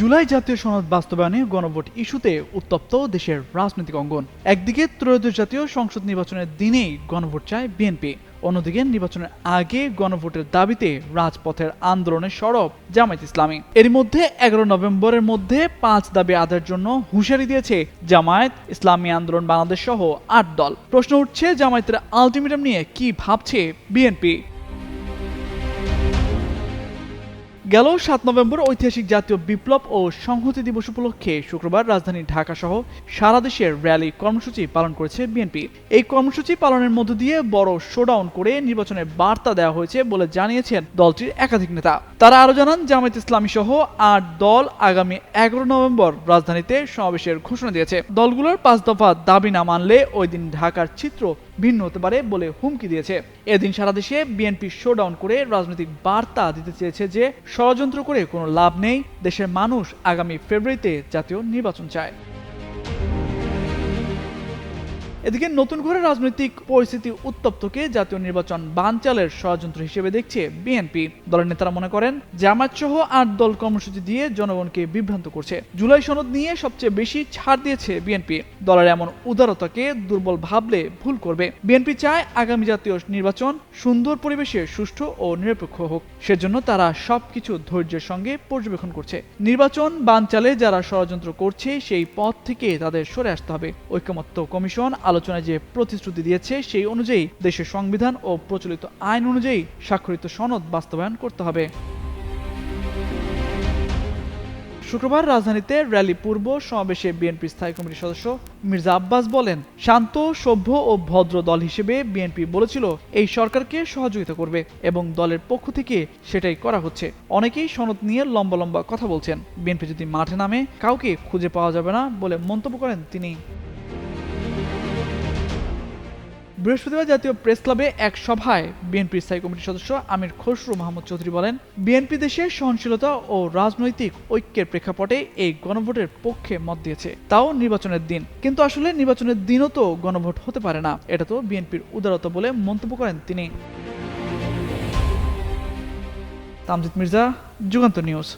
জুলাই জাতীয় সনদ বাস্তবায়নে গণভোট ইস্যুতে উত্তপ্ত দেশের রাজনৈতিক অঙ্গন। একদিকে ত্রয়োদশ জাতীয় সংসদ নির্বাচনের দিনেই গণভোট চায় বিএনপি। অন্যদিকে নির্বাচনের আগে গণভোটের দাবিতে রাজপথের আন্দোলনে সরব জামায়াত ইসলামী। এর মধ্যে এগারো নভেম্বরের মধ্যে পাঁচ দাবি আদায়ের জন্য হুঁশিয়ারি দিয়েছে জামায়াত ইসলামী আন্দোলন বাংলাদেশ সহ আট দল। প্রশ্ন উঠছে জামায়াতের আলটিমেটাম নিয়ে কি ভাবছে বিএনপি। গেল সাত নভেম্বর ঐতিহাসিক জাতীয় বিপ্লব ও সংহতি দিবস উপলক্ষে শুক্রবার রাজধানী ঢাকা সহ সারা দেশের র্যালি কর্মসূচি পালন করেছে বিএনপি। এই কর্মসূচি পালনের মধ্য দিয়ে বড় শোডাউন করে নির্বাচনের বার্তা দেওয়া হয়েছে বলে জানিয়েছেন দলটির একাধিক নেতা। তারা আরও জানান, জামায়াত ইসলামী সহ আট দল আগামী এগারো নভেম্বর রাজধানীতে সমাবেশের ঘোষণা দিয়েছে। দলগুলোর পাঁচ দফা দাবি না মানলে ওই দিন ঢাকার চিত্র ভিন্ন হতে পারে বলে হুমকি দিয়েছে। এদিন সারা দেশে বিএনপি শোডাউন করে রাজনৈতিক বার্তা দিতে চেয়েছে যে, ষড়যন্ত্র করে কোনো লাভ নেই। দেশের মানুষ আগামী ফেব্রুয়ারিতে জাতীয় নির্বাচন চায়। এদিকে নতুন করে রাজনৈতিক পরিস্থিতি উত্তপ্তকে জাতীয় নির্বাচন বানচালের ষড়যন্ত্র হিসেবে দেখছে বিএনপি। দলের নেতারা মনে করেন জামাত সহ আট দল কর্মসূচি দিয়ে জনগণকে বিভ্রান্ত করছে। জুলাই সনদ নিয়ে সবচেয়ে বেশি ছাড় দিয়েছে বিএনপি। দলের এমন উদারতাকে দুর্বল ভাবলে ভুল করবে। বিএনপি চায় আগামী জাতীয় নির্বাচন সুন্দর পরিবেশে সুষ্ঠু ও নিরপেক্ষ হোক। সেজন্য তারা সবকিছু ধৈর্যের সঙ্গে পর্যবেক্ষণ করছে। নির্বাচন বানচালে যারা ষড়যন্ত্র করছে, সেই পথ থেকে তাদের সরে আসতে হবে। ঐক্যমত্য কমিশন আলোচনায় যে প্রতিশ্রুতি দিয়েছে, সেই অনুযায়ী দেশের সংবিধান ও প্রচলিত আইন অনুযায়ী স্বাক্ষরিত সনদ বাস্তবায়ন করতে হবে। শুক্রবার রাজধানীতে র্যালি পূর্ব সমাবেশে বিএনপি স্থায়ী কমিটির সদস্য মির্জা আব্বাস বলেন, শান্ত, সভ্য ও ভদ্র দল হিসেবে বিএনপি বলেছিল, এই সরকারকে সহযোগিতা করবে এবং দলের পক্ষ থেকে সেটাই করা হচ্ছে। অনেকেই সনদ নিয়ে লম্বা লম্বা কথা বলছেন। বিএনপি যদি মাঠে নামে, কাউকে খুঁজে পাওয়া যাবে না বলে মন্তব্য করেন তিনি। বৃহস্পতিবার জাতীয় প্রেস ক্লাবে এক সভায় বিএনপির স্থায়ী কমিটির সদস্য আমির খসরু মাহমুদ চৌধুরী বলেন, বিএনপি দেশে সহনশীলতা ও রাজনৈতিক ঐক্যের প্রেক্ষাপটে এই গণভোটের পক্ষে মত দিয়েছে। তাও নির্বাচনের দিন। কিন্তু আসলে নির্বাচনের দিনও তো গণভোট হতে পারে না। এটা তো বিএনপির উদারতা বলে মন্তব্য করেন তিনি। তামজিদ মির্জা, যুগান্ত নিউজ।